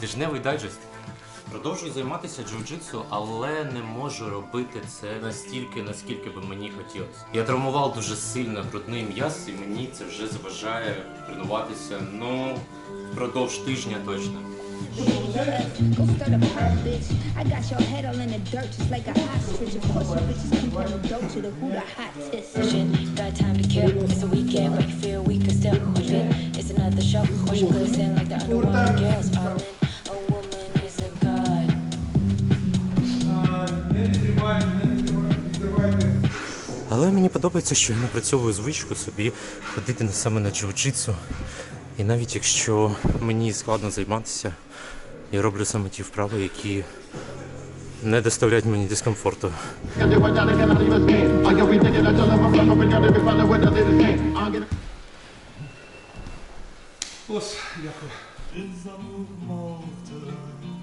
Тижневий дайджест. Продовжую займатися джиу-джитсу, але не можу робити це настільки, наскільки би мені хотілося. Я травмував дуже сильно грудний м'яз, і мені це вже заважає тренуватися, ну, впродовж тижня точно. Got your head Але мені подобається, що я напрацьовую звичку собі ходити саме на джиу-джитсу. І навіть якщо мені складно займатися, я роблю саме ті вправи, які не доставляють мені дискомфорту. Ось, дякую.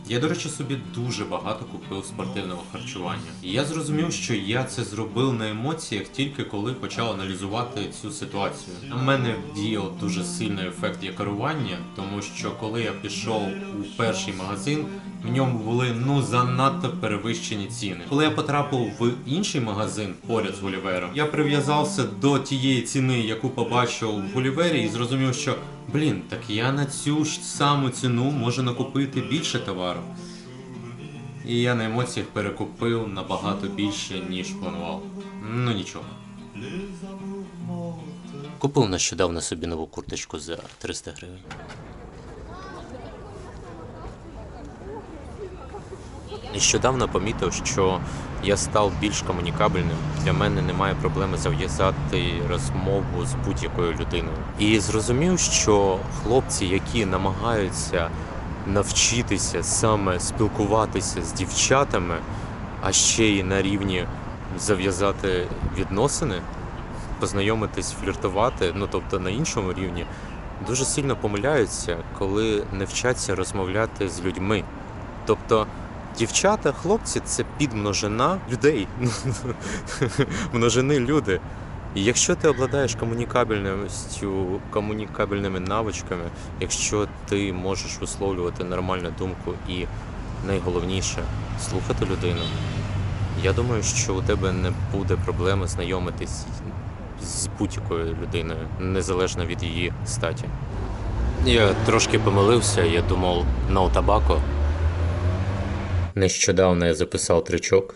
Я, до речі, собі дуже багато купив спортивного харчування. І я зрозумів, що я це зробив на емоціях тільки коли почав аналізувати цю ситуацію. На мене діяв дуже сильний ефект як керування, тому що коли я пішов у перший магазин, в ньому були ну занадто перевищені ціни. Коли я потрапив в інший магазин поряд з Гулівером, я прив'язався до тієї ціни, яку побачив в Гулівері, і зрозумів, що блін, так я на цю ж саму ціну можу накупити більше товару. І я на емоціях перекупив набагато більше, ніж планував. Ну нічого. Купив нещодавно собі нову курточку за 300 гривень. Нещодавно помітив, що я став більш комунікабельним. Для мене немає проблеми зав'язати розмову з будь-якою людиною. І зрозумів, що хлопці, які намагаються навчитися саме спілкуватися з дівчатами, а ще й на рівні зав'язати відносини, познайомитись, фліртувати, ну тобто на іншому рівні, дуже сильно помиляються, коли не вчаться розмовляти з людьми. Тобто дівчата, хлопці це підмножина людей. Множини люди. І якщо ти обладаєш комунікабельністю, комунікабельними навичками, якщо ти можеш висловлювати нормальну думку і найголовніше слухати людину, я думаю, що у тебе не буде проблеми знайомитись з будь-якою людиною, незалежно від її статі. Я трошки помилився, я думав no tobacco. Нещодавно я записав тричок,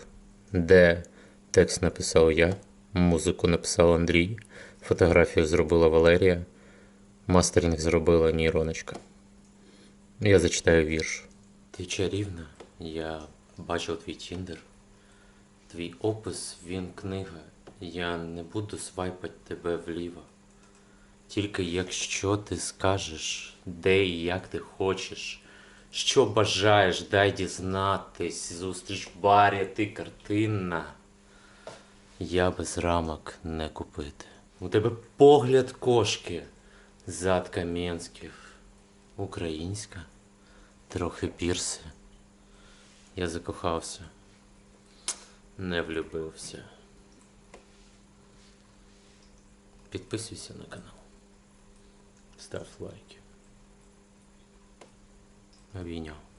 де текст написав я, музику написав Андрій, фотографію зробила Валерія, мастерінг зробила Ніроночка. Я зачитаю вірш. Ти чарівна, я бачив твій тіндер. Твій опис він книга. Я не буду свайпати тебе вліво. Тільки якщо ти скажеш, де і як ти хочеш, що бажаєш, дай дізнатись, зустріч в барі, ти картинна. Я без рамок не купити. У тебе погляд кошки, зад Кам'янських, українська, трохи пірси. Я закохався, не влюбився. Підписуйся на канал. Став лайки. Gaviño.